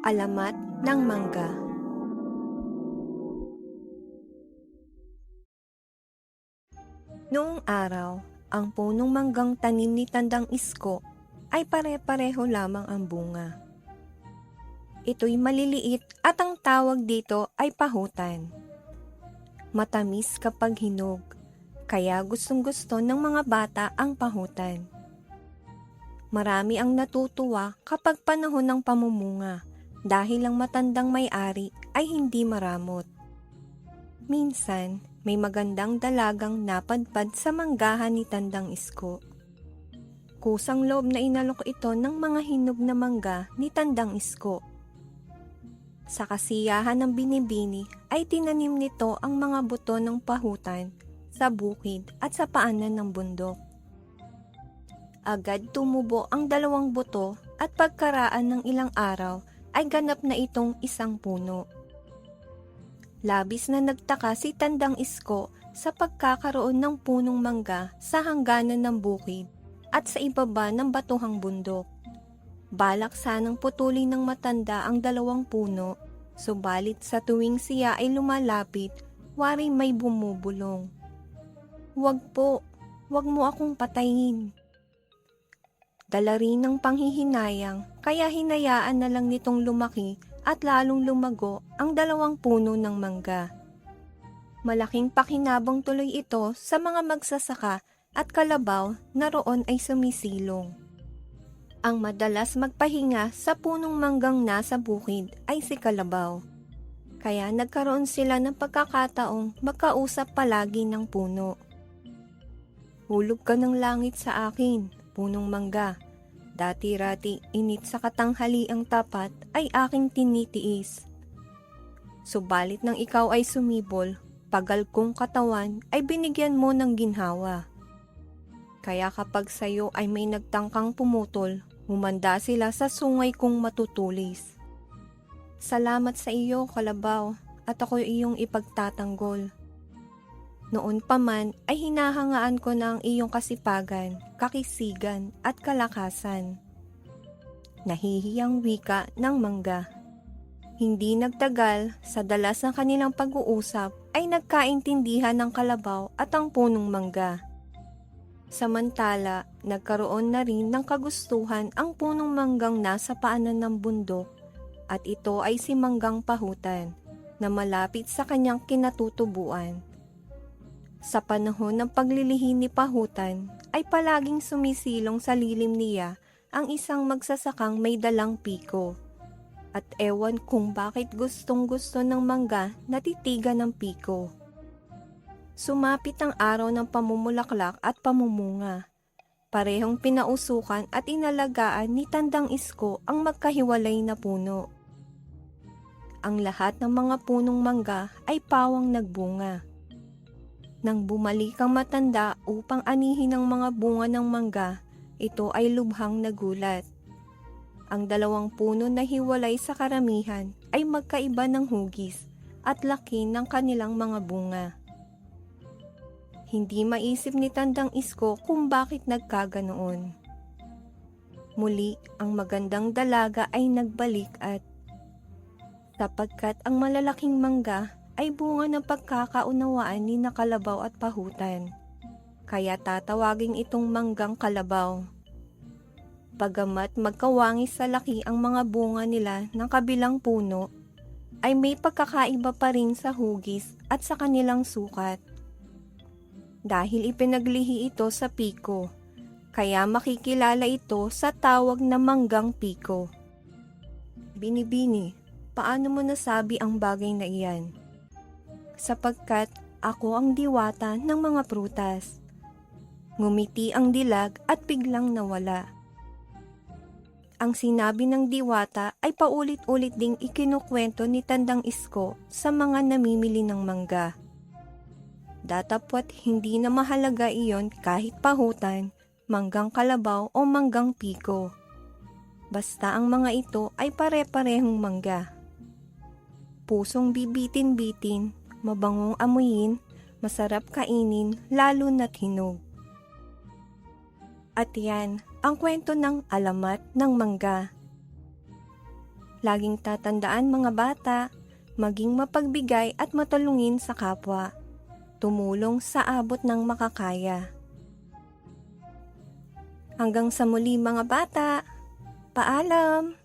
Alamat ng Mangga Noong araw, ang punong manggang tanim ni Tandang Isko ay pare-pareho lamang ang bunga. Ito'y maliliit at ang tawag dito ay pahutan. Matamis kapag hinog, kaya gustong-gusto ng mga bata ang pahutan. Marami ang natutuwa kapag panahon ng pamumunga dahil ang matandang may-ari ay hindi maramot. Minsan, may magandang dalagang napadpad sa manggahan ni Tandang Isko. Kusang loob na inalok ito ng mga hinog na mangga ni Tandang Isko. Sa kasiyahan ng binibini ay tinanim nito ang mga buto ng pahutan sa bukid at sa paanan ng bundok. Agad tumubo ang dalawang buto at pagkaraan ng ilang araw ay ganap na itong isang puno. Labis na nagtaka si Tandang Isko sa pagkakaroon ng punong mangga sa hangganan ng bukid at sa ibaba ng batuhang bundok. Balak sanang putulin ng matanda ang dalawang puno, subalit sa tuwing siya ay lumalapit, wari may bumubulong. Huwag po, huwag mo akong patayin. Dala rin ng panghihinayang, kaya hinayaan na lang nitong lumaki at lalong lumago ang dalawang puno ng mangga. Malaking pakinabang tuloy ito sa mga magsasaka at kalabaw na roon ay sumisilong. Ang madalas magpahinga sa punong manggang nasa bukid ay si Kalabaw. Kaya nagkaroon sila ng pagkakataong magkausap palagi ng puno. Hulog ka ng langit sa akin, punong mangga. Dati-rati init sa katanghali ang tapat ay aking tinitiis. Subalit nang ikaw ay sumibol, pagal kong katawan ay binigyan mo ng ginhawa. Kaya kapag sayo ay may nagtangkang pumutol, humanda sila sa sungay kong matutulis. Salamat sa iyo, kalabaw, at ako iyong ipagtatanggol. Noon pa man ay hinahangaan ko ang iyong kasipagan, kakisigan at kalakasan. Nahihiyang wika ng mangga. Hindi nagtagal, sa dalas ng kanilang pag-uusap ay nagkaintindihan ng kalabaw at ang punong mangga. Samantala, nagkaroon na rin ng kagustuhan ang punong manggang nasa paanan ng bundok at ito ay si Manggang Pahutan na malapit sa kanyang kinatutubuan. Sa panahon ng paglilihi ni Pahutan ay palaging sumisilong sa lilim niya ang isang magsasakang may dalang piko. At ewan kung bakit gustong gusto ng mangga na titigan ng piko. Sumapit ang araw ng pamumulaklak at pamumunga. Parehong pinausukan at inalagaan ni Tandang Isko ang magkahiwalay na puno. Ang lahat ng mga punong mangga ay pawang nagbunga. Nang bumalik ang matanda upang anihin ang mga bunga ng mangga, ito ay lubhang nagulat. Ang dalawang puno na hiwalay sa karamihan ay magkaiba ng hugis at laki ng kanilang mga bunga. Hindi maisip ni Tandang Isko kung bakit nagkaganoon. Muli, ang magandang dalaga ay nagbalik at sapagkat ang malalaking mangga ay bunga ng pagkakaunawaan ni nakalabaw at pahutan. Kaya tatawagin itong manggang kalabaw. Pagamat magkawangis sa laki ang mga bunga nila ng kabilang puno, ay may pagkakaiba pa rin sa hugis at sa kanilang sukat dahil ipinaglihi ito sa piko, kaya makikilala ito sa tawag na manggang piko. Binibini, paano mo nasabi ang bagay na iyan? Sapagkat ako ang diwata ng mga prutas. Ngumiti ang dilag at biglang nawala. Ang sinabi ng diwata ay paulit-ulit ding ikinukwento ni Tandang Isko sa mga namimili ng mangga datapwat hindi na mahalaga iyon kahit pahutan, manggang kalabaw o manggang piko. Basta ang mga ito ay pare-parehong mangga. Pusong bibitin-bitin, mabangong amuyin, masarap kainin, lalo na't hinog. At yan, ang kwento ng alamat ng mangga. Laging tatandaan mga bata, maging mapagbigay at matulungin sa kapwa. Tumulong sa abot ng makakaya. Hanggang sa muli mga bata, paalam!